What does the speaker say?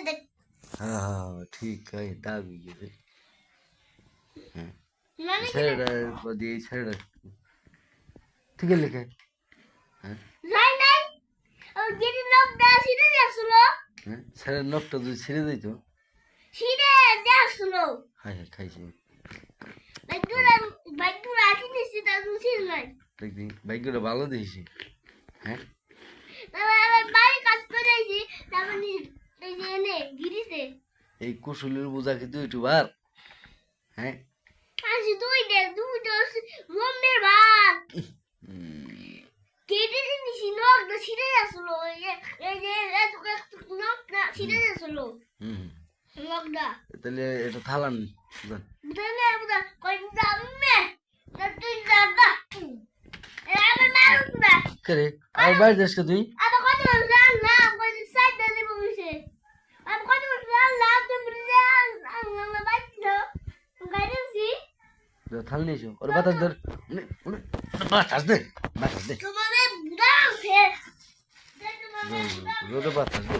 দেখ। হ্যাঁ ঠিক আছে হয়ে। হ্যাঁ। নাই নাই। গেটি দা ছিঁড়ে হ্যাঁ যদি ছিঁড়ে দিত। ছিঁড়ে খাইছি। বাইকুরা বাইকুরা আসি নিছি তা তুই নাই। দেখবি ভালো দিয়েছি। হ্যাঁ তারপর আবার বাড়ি কাজ করে আইছি তারপর নি- এই যে এনে গিরিতে এই কুশলের বোঝা কি তুই একটু হ্যাঁ? আসি দুই দে দুই দোস মম্মের কেটে নিছি নখ না ছিঁড়ে যাচ্ছিল এই যে একটু নখ না ছিঁড়ে যাচ্ছিল। নখটা তাহলে এটা থালান জান বুঝলে বুঝা কই দামে তুই কে আর বাইরে যাস কে তুই? আবার কত রান না কই সাইড দে বসে আর কত রান না তুমি রান না বাইতো গাড়িছি যা, থাল নিয়েছো ওর বাতাস ধর। বাতাস দে বাতাস দে। রোদে বাতাস দে।